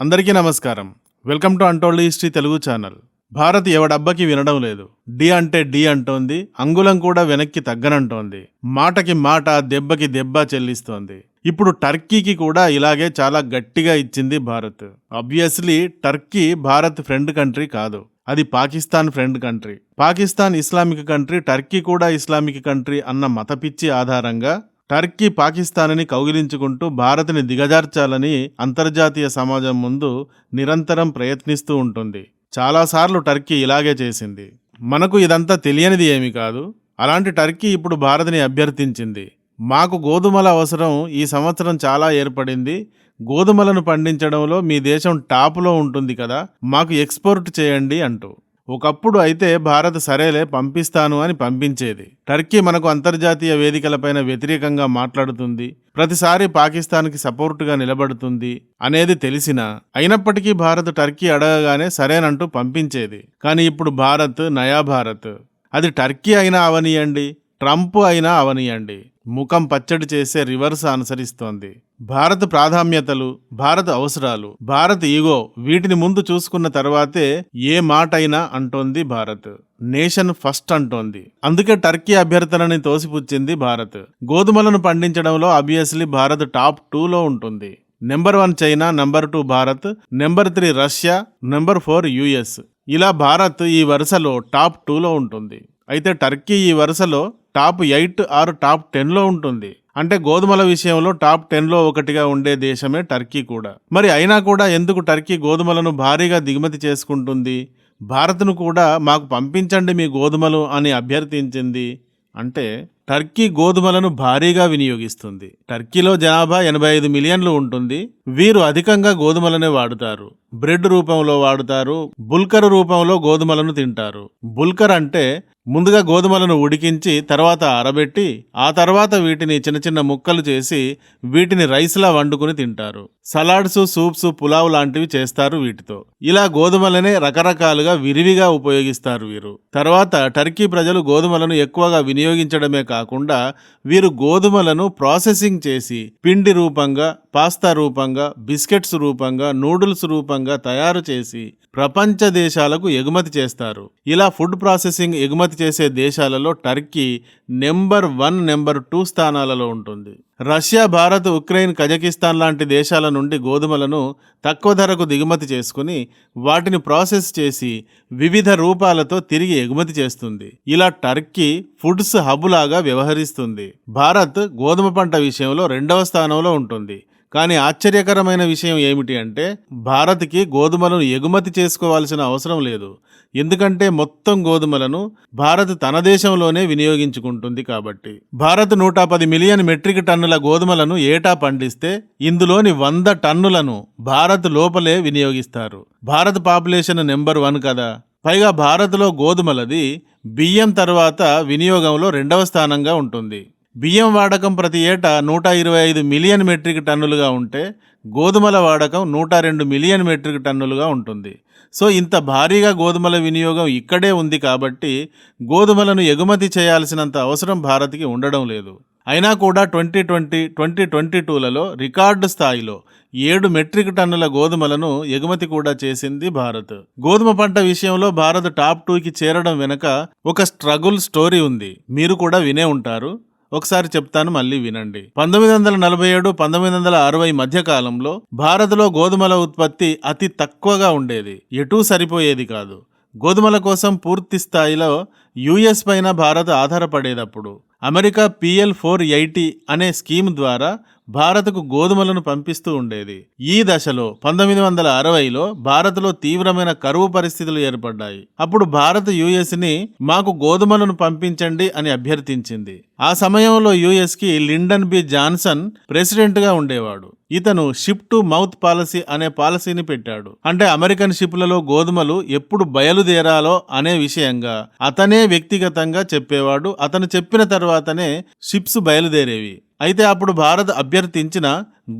అందరికీ నమస్కారం. Welcome to untold history Telugu channel. Bharat ఎవడబ్బకి వినడం లేదు. డి అంటే డి అంటోంది. అంగుళం కూడా వెనక్కి తగ్గనంటోంది. మాటకి మాట దెబ్బకి దెబ్బ చెల్లిస్తోంది. ఇప్పుడు టర్కీకి కూడా ఇలాగే చాలా గట్టిగా ఇచ్చింది Bharat. Obviously Turkey Bharat friend country కాదు. అది Pakistan friend country. Pakistan Islamic country Turkey కూడా ఇస్లామిక్ కంట్రీ అన్న మతపిచ్చి ఆధారంగా టర్కీ పాకిస్తాన్ని కౌగిలించుకుంటూ భారత్ని దిగజార్చాలని అంతర్జాతీయ సమాజం ముందు నిరంతరం ప్రయత్నిస్తూ ఉంటుంది. చాలాసార్లు టర్కీ ఇలాగే చేసింది. మనకు ఇదంతా తెలియనిది ఏమీ కాదు. అలాంటి టర్కీ ఇప్పుడు భారత్ని అభ్యర్థించింది. మాకు గోధుమల అవసరం ఈ సంవత్సరం చాలా ఏర్పడింది. గోధుమలను పండించడంలో మీ దేశం టాప్లో ఉంటుంది కదా మాకు ఎక్స్పోర్ట్ చేయండి అంటూ. ఒకప్పుడు అయితే భారత్ సరేలే పంపిస్తాను అని పంపించేది. టర్కీ మనకు అంతర్జాతీయ వేదికలపైన వ్యతిరేకంగా మాట్లాడుతుంది ప్రతిసారి పాకిస్తాన్కి సపోర్టుగా నిలబడుతుంది అనేది తెలిసిన అయినప్పటికీ భారత్ టర్కీ అడగగానే సరేనంటూ పంపించేది. కానీ ఇప్పుడు భారత్ నయా భారత్. అది టర్కీ అయినా అవనీయండి ట్రంప్ అయినా అవనీయండి. ముఖం పచ్చడి చేసే రివర్స్ అనుసరిస్తోంది. భారత్ ప్రాధాన్యతలు భారత అవసరాలు భారత్ ఈగో వీటిని ముందు చూసుకున్న తర్వాతే ఏ మాట అయినా అంటోంది భారత్. నేషన్ ఫస్ట్ అంటోంది. అందుకే టర్కీ అభ్యర్థనని తోసిపుచ్చింది భారత్. గోధుమలను పండించడంలో అబియస్లీ భారత్ టాప్ టూలో ఉంటుంది. Number one China number two Bharat number three Russia number four US ఇలా భారత్ ఈ వరుసలో టాప్ టూలో ఉంటుంది. అయితే టర్కీ ఈ వరుసలో టాప్ ఎయిట్ ఆర్ టాప్ టెన్లో ఉంటుంది. అంటే గోధుమల విషయంలో టాప్ టెన్లో ఒకటిగా ఉండే దేశమే టర్కీ కూడా. మరి అయినా కూడా ఎందుకు టర్కీ గోధుమలను భారీగా దిగుమతి చేసుకుంటుంది? భారత్ను కూడా మాకు పంపించండి మీ గోధుమలు అని అభ్యర్థించింది. అంటే టర్కీ గోధుమలను భారీగా వినియోగిస్తుంది. టర్కీలో జనాభా ఎనభై ఐదు మిలియన్లు ఉంటుంది. వీరు అధికంగా గోధుమలనే వాడుతారు. బ్రెడ్ రూపంలో వాడుతారు. బుల్కర్ రూపంలో గోధుమలను తింటారు. బుల్కర్ అంటే ముందుగా గోధుమలను ఉడికించి తర్వాత ఆరబెట్టి ఆ తర్వాత వీటిని చిన్న చిన్న ముక్కలు చేసి వీటిని రైస్లా వండుకుని తింటారు. సలాడ్స్ సూప్స్ పులావ్ లాంటివి చేస్తారు వీటితో. ఇలా గోధుమలనే రకరకాలుగా విరివిగా ఉపయోగిస్తారు వీరు. తర్వాత టర్కీ ప్రజలు గోధుమలను ఎక్కువగా వినియోగించడమే కాకుండా వీరు గోధుమలను ప్రాసెసింగ్ చేసి పిండి రూపంగా పాస్తా రూపంగా బిస్కెట్స్ రూపంగా నూడిల్స్ రూపంగా తయారు చేసి ప్రపంచ దేశాలకు ఎగుమతి చేస్తారు. ఇలా ఫుడ్ ప్రాసెసింగ్ ఎగుమతి చేసే దేశాలలో Turkey number one number two స్థానాలలో ఉంటుంది. రష్యా భారత్ ఉక్రెయిన్ కజకిస్తాన్ లాంటి దేశాల నుండి గోధుమలను తక్కువ ధరకు దిగుమతి చేసుకుని వాటిని ప్రాసెస్ చేసి వివిధ రూపాలతో తిరిగి ఎగుమతి చేస్తుంది. ఇలా టర్కీ ఫుడ్స్ హబ్ లాగా వ్యవహరిస్తుంది. భారత్ గోధుమ పంట విషయంలో రెండవ స్థానంలో ఉంటుంది. కానీ ఆశ్చర్యకరమైన విషయం ఏమిటి అంటే భారత్కి గోధుమలను ఎగుమతి చేసుకోవాల్సిన అవసరం లేదు. ఎందుకంటే మొత్తం గోధుమలను భారత్ తన దేశంలోనే వినియోగించుకుంటుంది కాబట్టి. భారత్ నూట పది మిలియన్ మెట్రిక్ టన్నుల గోధుమలను ఏటా పండిస్తే ఇందులోని వంద టన్నులను భారత్ లోపలే వినియోగిస్తారు. భారత్ పాపులేషన్ నెంబర్ వన్ కదా. పైగా భారత్లో గోధుమలది బియ్యం తర్వాత వినియోగంలో రెండవ స్థానంగా ఉంటుంది. బియ్యం వాడకం ప్రతి ఏటా నూట ఇరవై ఐదు మిలియన్ మెట్రిక్ టన్నులుగా ఉంటే గోధుమల వాడకం నూట రెండు మిలియన్ మెట్రిక్ టన్నులుగా ఉంటుంది. సో ఇంత భారీగా గోధుమల వినియోగం ఇక్కడే ఉంది కాబట్టి గోధుమలను ఎగుమతి చేయాల్సినంత అవసరం భారత్కి ఉండడం లేదు. అయినా కూడా ట్వంటీ ట్వంటీ ట్వంటీ ట్వంటీ టూలలో రికార్డు స్థాయిలో ఏడు మెట్రిక్ టన్నుల గోధుమలను ఎగుమతి కూడా చేసింది భారత్. గోధుమ పంట విషయంలో భారత్ టాప్ టూకి చేరడం వెనుక ఒక స్ట్రగుల్ స్టోరీ ఉంది. మీరు కూడా వినే ఉంటారు. ఒకసారి చెప్తాను మళ్ళీ వినండి. పంతొమ్మిది వందల నలభై ఏడు పంతొమ్మిది వందల అరవై మధ్య కాలంలో భారత్లో గోధుమల ఉత్పత్తి అతి తక్కువగా ఉండేది. ఎటూ సరిపోయేది కాదు. గోధుమల కోసం పూర్తి స్థాయిలో యుఎస్ పైన భారత్ ఆధారపడేటప్పుడు అమెరికా పిఎల్ ఫోర్ ఎయిటీ అనే స్కీమ్ ద్వారా భారత్కు గోధుమలను పంపిస్తూ ఉండేది. ఈ దశలో పంతొమ్మిది వందల అరవైలో భారత్లో తీవ్రమైన కరువు పరిస్థితులు ఏర్పడ్డాయి. అప్పుడు భారత్ యుఎస్ని మాకు గోధుమలను పంపించండి అని అభ్యర్థించింది. ఆ సమయంలో యుఎస్కి లిండన్ బి జాన్సన్ ప్రెసిడెంట్గా ఉండేవాడు. ఇతను షిప్ టు మౌత్ పాలసీ అనే పాలసీని పెట్టాడు. అంటే అమెరికన్ షిప్లలో గోధుమలు ఎప్పుడు బయలుదేరాలో అనే విషయంగా అతనే వ్యక్తిగతంగా చెప్పేవాడు. అతను చెప్పిన తర్వాతనే షిప్స్ బయలుదేరేవి. అయితే అప్పుడు భారత్ అభ్యర్థించిన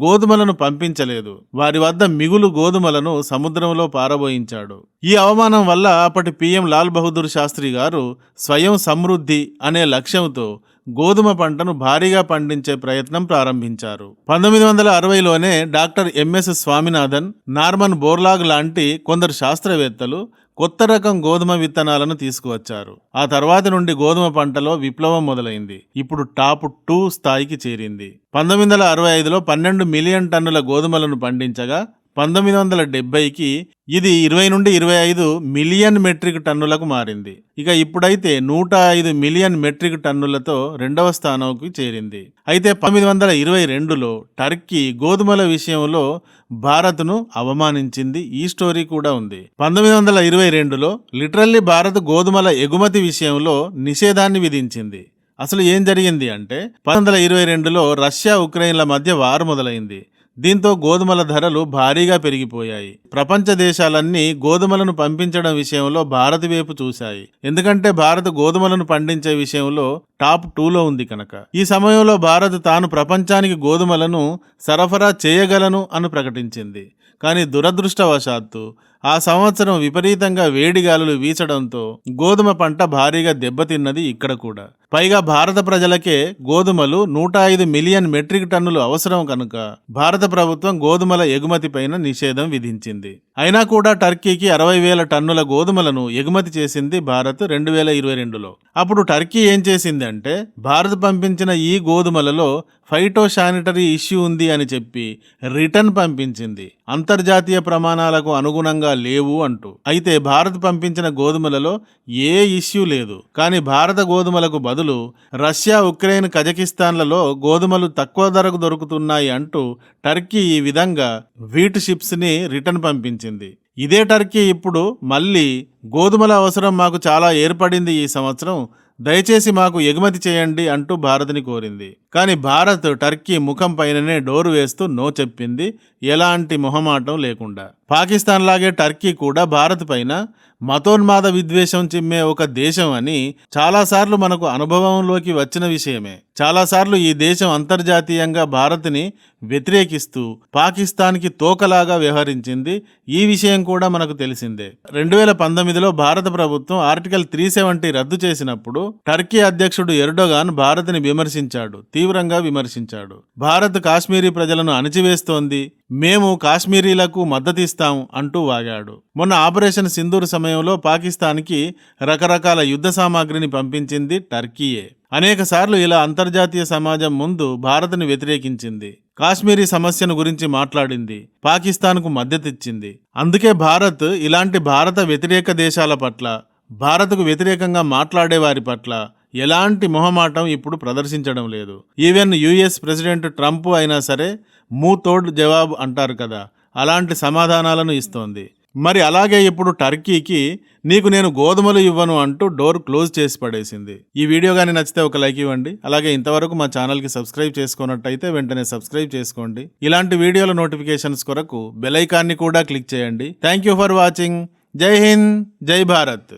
గోధుమలను పంపించలేదు. వారి వద్ద మిగులు గోధుమలను సముద్రంలో పారబోయించాడు. ఈ అవమానం వల్ల అప్పటి పిఎం లాల్ బహదూర్ శాస్త్రి గారు స్వయం సమృద్ధి అనే లక్ష్యంతో గోధుమ పంటను భారీగా పండించే ప్రయత్నం ప్రారంభించారు. పంతొమ్మిది వందల అరవైలోనే doctor MS Swaminathan Norman Borlaug లాంటి కొందరు శాస్త్రవేత్తలు కొత్త రకం గోధుమ విత్తనాలను తీసుకువచ్చారు. ఆ తర్వాత నుండి గోధుమ పంటలో విప్లవం మొదలైంది. ఇప్పుడు టాప్ టూ స్థాయికి చేరింది. పంతొమ్మిది వందల అరవై ఐదులో పన్నెండు మిలియన్ టన్నుల గోధుమలను పండించగా పంతొమ్మిది వందల డెబ్బైకి ఇది ఇరవై నుండి ఇరవై ఐదు మిలియన్ మెట్రిక్ టన్నులకు మారింది. ఇక ఇప్పుడైతే నూట ఐదు మిలియన్ మెట్రిక్ టన్నులతో రెండవ స్థానంకి చేరింది. అయితే పంతొమ్మిది వందల ఇరవై రెండులో టర్కీ గోధుమల విషయంలో భారత్ను అవమానించింది. ఈ స్టోరీ కూడా ఉంది. పంతొమ్మిది వందల ఇరవై రెండులో లిటరల్లీ భారత్ గోధుమల ఎగుమతి విషయంలో నిషేధాన్ని విధించింది. అసలు ఏం జరిగింది అంటే పంతొమ్మిది వందల ఇరవై రెండులో రష్యా ఉక్రెయిన్ల మధ్య వారు మొదలైంది. దీంతో గోధుమల ధరలు భారీగా పెరిగిపోయాయి. ప్రపంచ దేశాలన్నీ గోధుమలను పంపించడం విషయంలో భారత్ వైపు చూశాయి. ఎందుకంటే భారత్ గోధుమలను పండించే విషయంలో టాప్ టూలో ఉంది కనుక. ఈ సమయంలో భారత్ తాను ప్రపంచానికి గోధుమలను సరఫరా చేయగలను అని ప్రకటించింది. కానీ దురదృష్టవశాత్తు ఆ సంవత్సరం విపరీతంగా వేడిగాలులు వీచడంతో గోధుమ పంట భారీగా దెబ్బతిన్నది ఇక్కడ కూడా. పైగా భారత ప్రజలకే గోధుమలు నూట ఐదు మిలియన్ మెట్రిక్ టన్నులు అవసరం కనుక భారత ప్రభుత్వం గోధుమల ఎగుమతి పైన నిషేధం విధించింది. అయినా కూడా టర్కీకి అరవై వేల టన్నుల గోధుమలను ఎగుమతి చేసింది భారత్ రెండు వేల ఇరవై రెండులో. అప్పుడు టర్కీ ఏం చేసిందంటే భారత్ పంపించిన ఈ గోధుమలలో ఫైటో శానిటరీ ఇష్యూ ఉంది అని చెప్పి రిటర్న్ పంపించింది. అంతర్జాతీయ ప్రమాణాలకు అనుగుణంగా లేవు అంటూ. అయితే భారత్ పంపించిన గోధుమలలో ఏ ఇష్యూ లేదు. కానీ భారత గోధుమలకు బదులు రష్యా ఉక్రెయిన్ కజకిస్తాన్లలో గోధుమలు తక్కువ ధరకు దొరుకుతున్నాయి అంటూ టర్కీ ఈ విధంగా వీట్ షిప్స్ని రిటర్న్ పంపించింది. ఇదే టర్కీ ఇప్పుడు మళ్ళీ గోధుమల అవసరం మాకు చాలా ఏర్పడింది ఈ సంవత్సరం. దయచేసి మాకు ఎగుమతి చేయండి అంటూ భారత్ని కోరింది. కానీ భారత్ టర్కీ ముఖం పైననే డోరు వేస్తూ నో చెప్పింది. ఎలాంటి మొహమాటం లేకుండా. పాకిస్తాన్ లాగే టర్కీ కూడా భారత్ పైన మతోన్మాద విద్వేషం చిమ్మే ఒక దేశం అని చాలాసార్లు మనకు అనుభవంలోకి వచ్చిన విషయమే. చాలాసార్లు ఈ దేశం అంతర్జాతీయంగా భారత్ని వ్యతిరేకిస్తూ పాకిస్తాన్కి తోకలాగా వ్యవహరించింది. ఈ విషయం కూడా మనకు తెలిసిందే. రెండు వేల పంతొమ్మిదిలో భారత ప్రభుత్వం ఆర్టికల్ త్రీ సెవెంటీ రద్దు చేసినప్పుడు టర్కీ అధ్యక్షుడు ఎర్డోగాన్ భారత్ని విమర్శించాడు. తీవ్రంగా విమర్శించాడు. భారత్ కాశ్మీరీ ప్రజలను అణచివేస్తోంది. మేము కాశ్మీరీలకు మద్దతిస్తాం అంటూ వాగాడు. మొన్న ఆపరేషన్ సింధూర్ సమయంలో పాకిస్తాన్కి రకరకాల యుద్ధ సామాగ్రిని పంపించింది టర్కీయే. అనేకసార్లు ఇలా అంతర్జాతీయ సమాజం ముందు భారత్ని వ్యతిరేకించింది. కాశ్మీరీ సమస్యను గురించి మాట్లాడింది. పాకిస్తాన్కు మద్దతిచ్చింది. అందుకే భారత్ ఇలాంటి భారత వ్యతిరేక దేశాల పట్ల భారత్కు వ్యతిరేకంగా మాట్లాడే వారి పట్ల ఎలాంటి మొహమాటం ఇప్పుడు ప్రదర్శించడం లేదు. ఈవెన్ యుఎస్ ప్రెసిడెంట్ ట్రంప్ అయినా సరే మూతోడ్ జవాబు అంటారు కదా అలాంటి సమాధానాలను ఇస్తోంది. మరి అలాగే ఇప్పుడు టర్కీకి నీకు నేను గోధుమలు ఇవ్వను అంటూ డోర్ క్లోజ్ చేసి పడేసింది. ఈ వీడియో కానీ నచ్చితే ఒక లైక్ ఇవ్వండి అలాగే ఇంతవరకు మా ఛానల్కి సబ్స్క్రైబ్ చేసుకున్నట్టయితే వెంటనే సబ్స్క్రైబ్ చేసుకోండి. ఇలాంటి వీడియోల నోటిఫికేషన్స్ కొరకు బెల్ ఐకాన్ని కూడా క్లిక్ చేయండి. Thank you for watching. జై హింద్ జై భారత్.